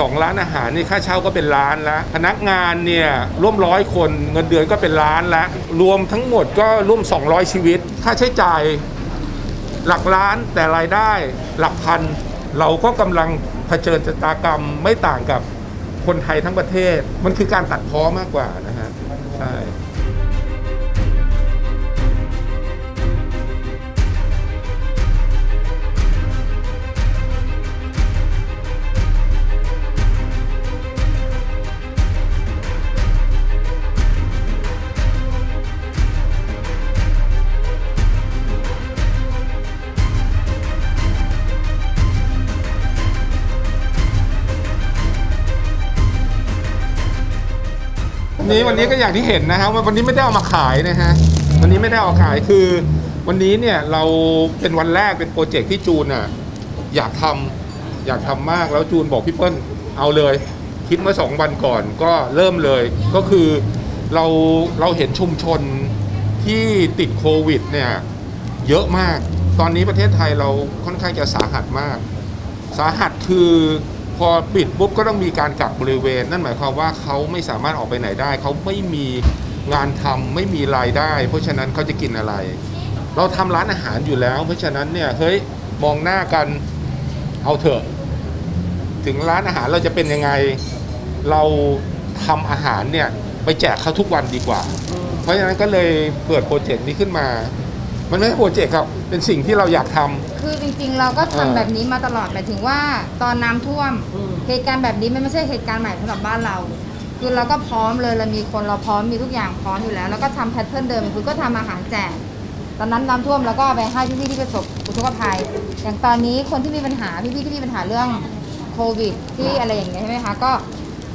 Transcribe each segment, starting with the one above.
สองร้านอาหารนี่ค่าเช่าก็เป็นล้านล้วพนักงานเนี่ยร่วมร้อยคนเงินเดือนก็เป็นล้านล้วรวมทั้งหมดก็ร่วม 200 ชีวิต ค่าใช้จ่ายหลักล้านแต่รายได้หลักพัน เราก็กำลังเผชิญชะตากรรมไม่ต่างกับคนไทยทั้งประเทศ มันคือการตัดพ้อมากกว่านะฮะใช่ นนี้วันนี้ก็อย่างที่เห็นนะฮะว่าวันนี้ไม่ได้เอามาขายนะฮะวันนี้ไม่ได้เอามาขายคือ วันนี้เนี่ยเราเป็นวันแรกเป็นโปรเจกต์ที่จูนอะอยากทำอยากทำมากแล้วจูนบอกพี่เปิ้ลเอาเลย คิดเมื่อสองวันก่อนก็เริ่มเลยก็คือเราเราเห็นชุมชนที่ติดโควิดเนี่ยเยอะมาก ตอนนี้ประเทศไทยเราค่อนข้างจะสาหัสมาก สาหัสคือ พอปิดปุ๊บก็ต้องมีการกักบริเวณ นั่นหมายความว่าเขาไม่สามารถออกไปไหนได้ เขาไม่มีงานทำไม่มีรายได้ เพราะฉะนั้นเขาจะกินอะไร เราทำร้านอาหารอยู่แล้ว เพราะฉะนั้นเนี่ยเฮ้ยมองหน้ากันเอาเถอะ ถึงร้านอาหารเราจะเป็นยังไง เราทำอาหารเนี่ยไปแจกเขาทุกวันดีกว่า เพราะฉะนั้นก็เลยเกิดโปรเจกต์นี้ขึ้นมา มันไม่ใช่โปรเจกต์ครับ เป็นสิ่งที่เราอยากทำ คือจริงๆ เราก็ทำเออแบบนี้มาตลอดหมายถึงว่าตอนน้ำท่วมเหตุการณ์แบบนี้มันไม่ใช่เหตุการณ์ใหม่สำหรับบ้านเรา คือเราก็พร้อมเลยเรามีคนเราพร้อมมีทุกอย่างพร้อมอยู่แล้ว แล้วก็ทำแพทเทิร์นเดิมคือก็ทำอาหารแจกตอนนั้นน้ำท่วมแล้วก็เอาไปให้พี่ๆที่ประสบอุทกภัย อย่างตอนนี้คนที่มีปัญหาพี่ๆที่มีปัญหาเรื่องโควิดที่อะไรอย่างเงี้ยใช่ไหมคะก็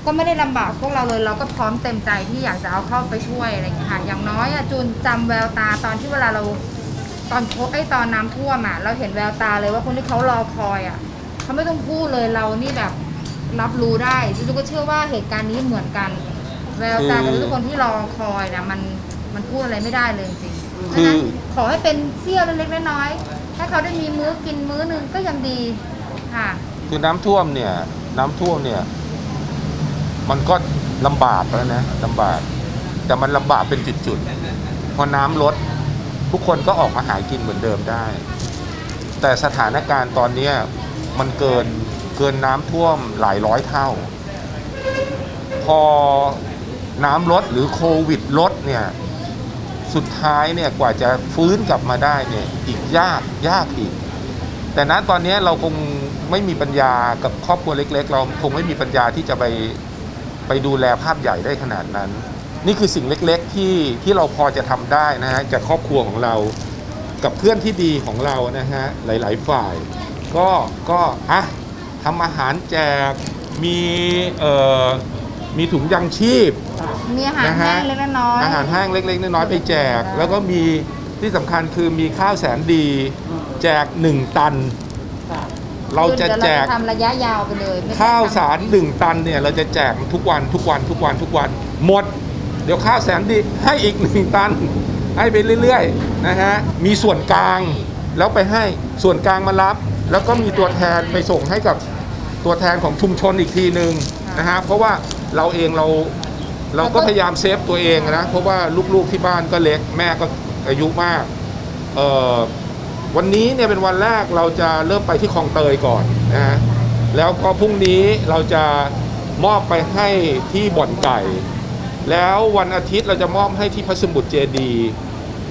ก็ไม่ได้ลำบากพวกเราเลยเราก็พร้อมเต็มใจที่อยากจะเอาเข้าไปช่วยอะไรอย่างเงี้ยค่ะอย่างน้อยอะจูนจำแววตาตอนที่เวลาเรา ตอนโคไอ้ตอนน้ำท่วมอะเราเห็นแววตาเลยว่าคนที่เขารอคอยอะเขาไม่ต้องพูดเลยเรานี่แบบรับรู้ได้จูนก็เชื่อว่าเหตุการณ์นี้เหมือนกัน แววตาของทุกคนที่รอคอยนะมันมันพูดอะไรไม่ได้เลยจริงๆคือดังนั้นขอให้เป็นเสี้ยวเล็กๆน้อยๆให้เขาได้มีมื้อกินมื้อหนึงก็ยังดีค่ะคือน้ำท่วมเนี่ย น้ำท่วมเนี่ย มันก็ลำบากแล้วนะลำบาก แต่มันลำบากเป็นจุดๆพอน้ำลด ทุกคนก็ออกมาหากินเหมือนเดิมได้ แต่สถานการณ์ตอนนี้มันเกินเกินน้ำท่วมหลายร้อยเท่า พอน้ำลดหรือโควิดลดเนี่ย สุดท้ายเนี่ยกว่าจะฟื้นกลับมาได้เนี่ยอีกยากยากอีก แต่ณตอนนี้เราคงไม่มีปัญญากับครอบครัวเล็ก ๆ เราคงไม่มีปัญญาที่จะไปไปดูแลภาพใหญ่ได้ขนาดนั้น นี่คือสิ่งเล็กๆที่ที่เราพอจะทำได้นะฮะจากครอบครัวของเรา กับเพื่อนที่ดีของเรานะฮะหลาย ๆ ฝ่าย ก็ก็อะทำอาหารแจกมีเอ่อมีถุงยังชีพมีอาหารนะฮะแห้งเล็กๆน้อยๆอาหารแห้งเล็กๆน้อยๆไปแจกใช่แล้วก็มีที่สำคัญคือมีข้าวแสนดี แจก1ตัน เราจะแจกเดี๋ยวเราทำระยะยาวไปเลยไม่ต้องข้าวทำสารหนึ่งตันเนี่ยเราจะแจกทุกวันทุกวันทุกวันทุกวันหมด เดี๋ยวข้าวแสนดีให้อีกหนึ่งตัน ให้ไปเรื่อยๆนะฮะมีส่วนกลางแล้วไปให้ส่วนกลางมารับ แล้วก็มีตัวแทนไปส่งให้กับตัวแทนของชุมชนอีกทีหนึ่งนะฮะเพราะว่าเราเองเราเราก็พยายามเซฟตัวเองนะเพราะว่าลูกๆที่บ้านก็เล็กแม่ก็อายุมากเอ่อวันนี้เนี่ยเป็นวันแรกเราจะเริ่มไปที่คลองเตยก่อนนะฮะแล้วก็พรุ่งนี้เราจะมอบไปให้ที่บ่อนไก่ แล้ววันอาทิตย์เราจะมอบให้ที่พระสมุทรเจดี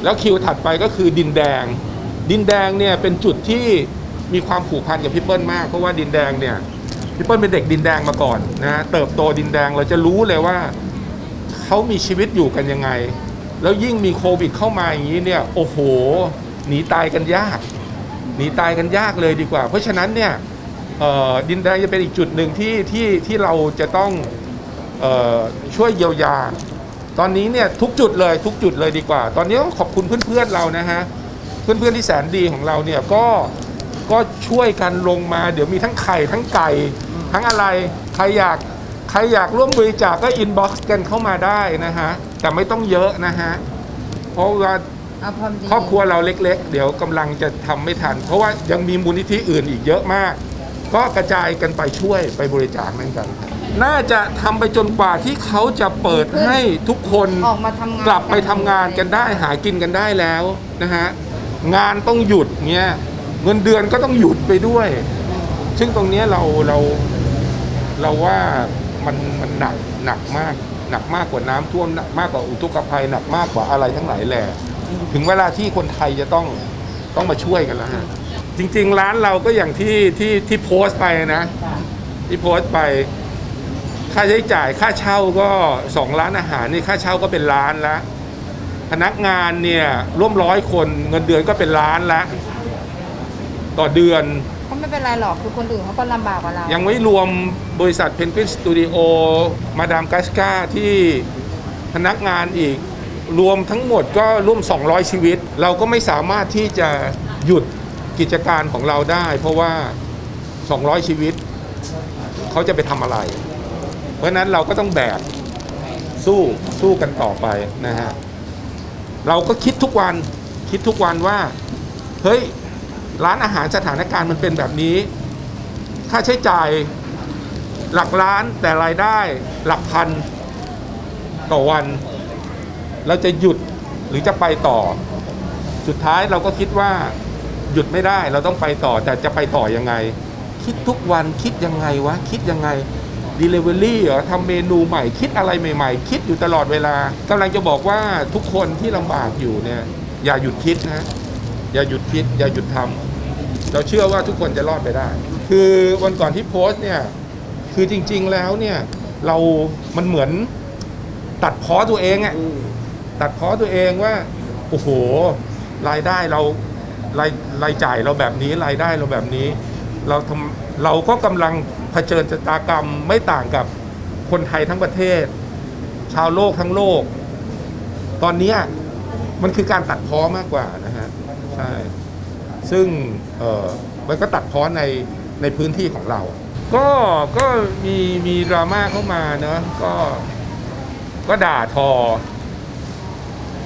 แล้วคิวถัดไปก็คือดินแดง ดินแดงเนี่ยเป็นจุดที่มีความผูกพันกับพี่เปิ้ลมากเพราะว่าดินแดงเนี่ยพี่เปิ้ลเป็นเด็กดินแดงมาก่อนนะเติบโตดินแดงเราจะรู้เลยว่าเขามีชีวิตอยู่กันยังไง แล้วยิ่งมีโควิดเข้ามาอย่างนี้เนี่ยโอ้โห หนีตายกันยาก หนีตายกันยากเลยดีกว่า เพราะฉะนั้นเนี่ยดินแดงจะเป็นอีกจุดหนึ่งที่ที่ที่เราจะต้อง ช่วยเยียวยา ตอนนี้เนี่ยทุกจุดเลยทุกจุดเลยดีกว่า ตอนนี้ต้องขอบคุณเพื่อนๆเรานะฮะเพื่อนๆที่แสนดีของเราเนี่ยก็ก็ช่วยกันลงมาเดี๋ยวมีทั้งไข่ทั้งไก่ ทั้งอะไรใครอยากใครอยากร่วมบริจาคก็อินบ็อกซ์กันเข้ามาได้นะฮะแต่ไม่ต้องเยอะนะฮะเพราะว่าเอาพอดีครอบครัวเราเล็ก ๆ เดี๋ยวกำลังจะทำไม่ทัน เพราะว่ายังมีมูลนิธิอื่นอีกเยอะมาก ก็กระจายกันไปช่วยไปบริจาคนั่นกัน น่าจะทำไปจนกว่าที่เขาจะเปิดให้ทุกคนออกมาทำงาน กลับไปทำงานกันได้หากินกันได้แล้วนะฮะงานต้องหยุดเงี้ยเงินเดือนก็ต้องหยุดไปด้วย ซึ่งตรงเนี้ยเราเราเราว่ามันมันหนักหนักมาก หนักมากกว่าน้ำท่วมหนักมากกว่าอุทกภัยหนักมากกว่าอะไรทั้งหลายแหล่ถึงเวลาที่คนไทยจะต้องต้องมาช่วยกันแล้วฮะจริง ๆ ร้านเราก็อย่างที่ที่ที่โพสต์ไปนะ ที่โพสต์ไป ค่าใช้จ่ายค่าเช่าก็สองร้านอาหารนี่ค่าเช่าก็เป็นล้านละพนักงานเนี่ยร่วมร้อยคนเงินเดือนก็เป็นล้านละต่อเดือนก็ไม่เป็นไรหรอกคือคนอื่นเขาก็ลำบากกว่าเรายังไม่รวมบริษัทเพนกวินสตูดิโอมาดามกัสกาที่พนักงานอีกรวมทั้งหมดก็ร่วม 200 ชีวิต เราก็ไม่สามารถที่จะหยุดกิจการของเราได้ เพราะว่า 200 ชีวิต เขาจะไปทำอะไร เพราะฉะนั้นเราก็ต้องแบกสู้สู้กันต่อไปนะฮะเราก็คิดทุกวันคิดทุกวันว่า เฮ้ย ร้านอาหารสถานการณ์มันเป็นแบบนี้ ค่าใช้จ่ายหลักล้านแต่รายได้หลักพันต่อวัน เราจะหยุดหรือจะไปต่อ สุดท้ายเราก็คิดว่าหยุดไม่ได้เราต้องไปต่อแต่จะไปต่อยังไง คิดทุกวันคิดยังไงวะ คิดยังไง Delivery เหรอทำเมนูใหม่คิดอะไรใหม่ๆ คิดอยู่ตลอดเวลากำลังจะบอกว่าทุกคนที่ลำบากอยู่เนี่ยอย่าหยุดคิดนะอย่าหยุดคิด อย่าหยุดทำเราเชื่อว่าทุกคนจะรอดไปได้ คือวันก่อนที่โพสต์เนี่ยคือจริง ๆแล้วเนี่ยเรามันเหมือนตัดพ้อตัวเองอะตัดพ้อตัวเองว่าโอ้โหรายได้เรารายรายจ่ายเราแบบนี้รายได้เราแบบนี้ เราทำเราก็กำลัง ผชิญชะตากรรมไม่ต่างกับคนไทยทั้งประเทศ ชาวโลกทั้งโลก ตอนนี้มันคือการตัดพ้อมากกว่านะฮะใช่ซึ่งเออมันก็ตัดพ้อในในพื้นที่ของเรา ก็ก็มีมีดราม่าเข้ามาเนอะก็ก็ด่าทอ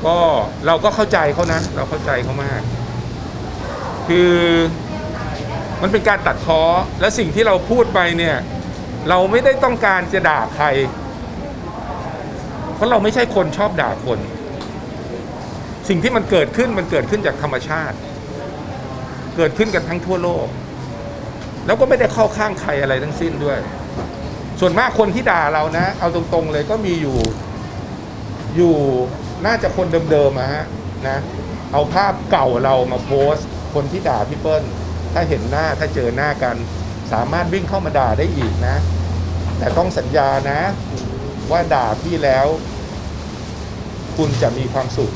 ก็เราก็เข้าใจเขานะ เราเข้าใจเขามาก คือ มันเป็นการตัดพ้อและสิ่งที่เราพูดไปเนี่ย เราไม่ได้ต้องการจะด่าใคร เพราะเราไม่ใช่คนชอบด่าคน สิ่งที่มันเกิดขึ้นมันเกิดขึ้นจากธรรมชาติ เกิดขึ้นกันทั้งทั่วโลก แล้วก็ไม่ได้เข้าข้างใครอะไรทั้งสิ้นด้วย ส่วนมากคนที่ด่าเรานะ เอาตรงๆเลยก็มีอยู่ อยู่น่าจะคนเดิมๆอะฮะนะ เอาภาพเก่าเรามาโพสต์ คนที่ด่าพี่เปิ้ล ถ้าเห็นหน้าถ้าเจอหน้ากัน สามารถวิ่งเข้ามาด่าได้อีกนะ แต่ต้องสัญญานะ ว่าด่าพี่แล้ว คุณจะมีความสุข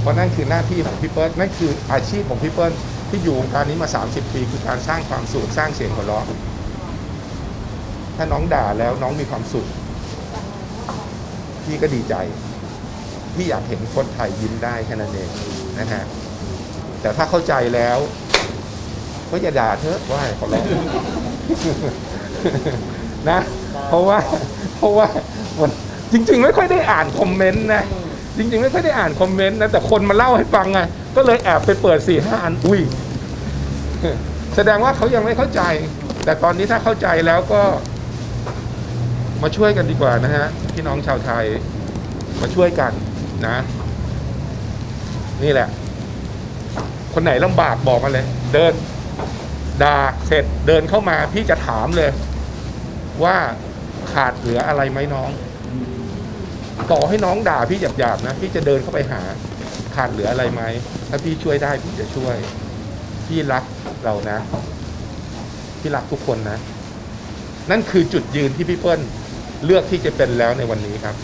เพราะนั่นคือหน้าที่ของพี่เปิ้ลนั่นคืออาชีพของพี่เปิ้ลที่อยู่วงการนี้มา 30 ปี คือการสร้างความสุขสร้างเสียงหัวเราะถ้าน้องด่าแล้วน้องมีความสุข พี่ก็ดีใจ พี่อยากเห็นคนไทยยิ้มได้แค่นั้นเองนะฮะแต่ถ้าเข้าใจแล้ว ก็อย่าด่าเถอะว่าขอร้องนะ เพราะว่า เพราะว่ามันจริง ๆ ไม่ค่อยได้อ่านคอมเมนต์นะจริง ๆ ไม่ค่อยได้อ่านคอมเมนต์นะแต่คนมาเล่าให้ฟังไงก็เลยแอบไปเปิดสี่ห้าอันอุ้ยแสดงว่าเขายังไม่เข้าใจ แต่ตอนนี้ถ้าเข้าใจแล้วก็ มาช่วยกันดีกว่านะฮะพี่น้องชาวไทย มาช่วยกันนะ นี่แหละ คนไหนลำบากบอกมาเลย เดิน ด่าเสร็จเดินเข้ามาพี่จะถามเลย ว่าขาดเหลืออะไรไหมน้อง ต่อให้น้องด่าพี่หยาบๆนะพี่จะเดินเข้าไปหา ขาดเหลืออะไรไหมถ้าพี่ช่วยได้พี่จะช่วย พี่รักเรานะ พี่รักทุกคนนะ นั่นคือจุดยืนที่พี่เปิ้ลเลือกที่จะเป็นแล้วในวันนี้ครับ